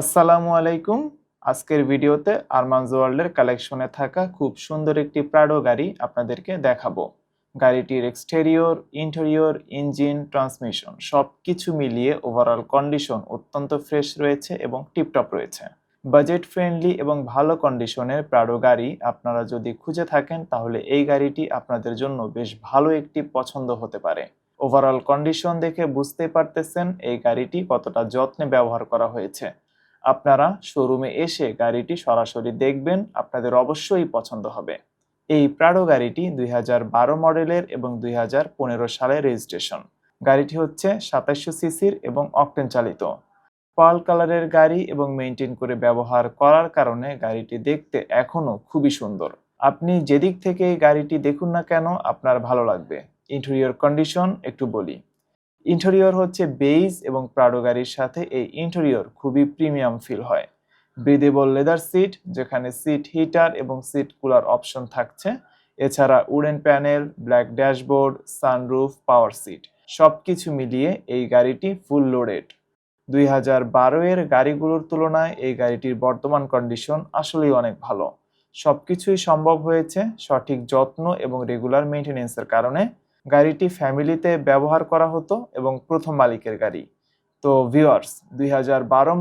আসসালামু আলাইকুম। আজকের ভিডিওতে আরমানজ ওয়ার্ল্ডের কালেকশনে থাকা খুব সুন্দর একটি প্রাডো গাড়ি আপনাদেরকে দেখাবো। গাড়িটির এক্সটেরিয়র ইন্টেরিয়র ইঞ্জিন ট্রান্সমিশন সব কিছু মিলিয়ে ওভারঅল কন্ডিশন অত্যন্ত ফ্রেশ রয়েছে এবং টিপটপ রয়েছে। বাজেট ফ্রেন্ডলি এবং ভালো কন্ডিশনের প্রাডো গাড়ি আপনারা যদি খুঁজে থাকেন, তাহলে এই গাড়িটি আপনাদের জন্য বেশ ভালো একটি পছন্দ হতে পারে। ওভারঅল কন্ডিশন দেখে বুঝতে পারতেছেন এই গাড়িটি কতটা যত্নে ব্যবহার করা হয়েছে। আপনারা শোরুমে এসে গাড়িটি সরাসরি দেখবেন, আপনাদের অবশ্যই পছন্দ হবে। এই প্রাডো গাড়িটি দুই হাজার বারো মডেলের এবং দুই হাজার পনেরো সালের রেজিস্ট্রেশন। গাড়িটি হচ্ছে সাতাশশো সিসির এবং অকটেন চালিত। পাল কালারের গাড়ি এবং মেনটেন করে ব্যবহার করার কারণে গাড়িটি দেখতে এখনও খুবই সুন্দর। আপনি যেদিক থেকে গাড়িটি দেখুন না কেন, আপনার ভালো লাগবে। ইন্টেরিয়র কন্ডিশন একটু বলি। ইন্টেরিয়র হচ্ছে বেইজ এবং প্রাডো গাড়ির সাথে এই ইন্টেরিয়র খুবই প্রিমিয়াম ফিল হয়। ব্রিদেবল লেদার সিট যেখানে সিট হিটার এবং সিট কুলার অপশন থাকছে। এছাড়া wooden panel black dashboard sunroof power seat সব কিছু মিলিয়ে এই গাড়িটি ফুল লোডেড দুই হাজার বারো এর গাড়িগুলোর তুলনায় এই গাড়িটির বর্তমান কন্ডিশন আসলেই অনেক ভালো। সবকিছুই সম্ভব হয়েছে সঠিক যত্ন এবং রেগুলার মেনটেনেন্সের কারণে। গাড়িটি ফ্যামিলিতে ব্যবহার করা হতো এবং প্রথম মালিকের গাড়ি। তো ভিউয়ার্স, দুই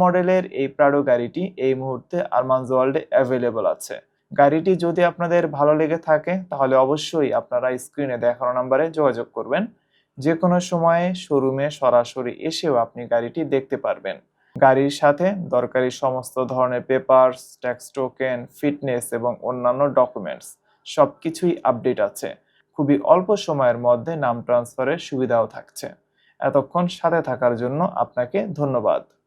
মডেলের এই প্রাডো গাড়িটি এই মুহূর্তে আরমানজ ওয়ার্ল্ডে অ্যাভেলেবল আছে। গাড়িটি যদি আপনাদের ভালো লেগে থাকে, তাহলে অবশ্যই আপনারা স্ক্রিনে দেখানো নাম্বারে যোগাযোগ করবেন। যে কোনো সময়ে, শোরুমে সরাসরি এসেও আপনি গাড়িটি দেখতে পারবেন। গাড়ির সাথে দরকারি সমস্ত ধরনের পেপারস ট্যাক্স টোকেন ফিটনেস এবং অন্যান্য ডকুমেন্টস সব কিছুই আপডেট আছে। খুবই অল্প সময়ের মধ্যে নাম ট্রান্সফারের সুবিধাও থাকছে। এতক্ষণ সাথে থাকার জন্য আপনাকে ধন্যবাদ।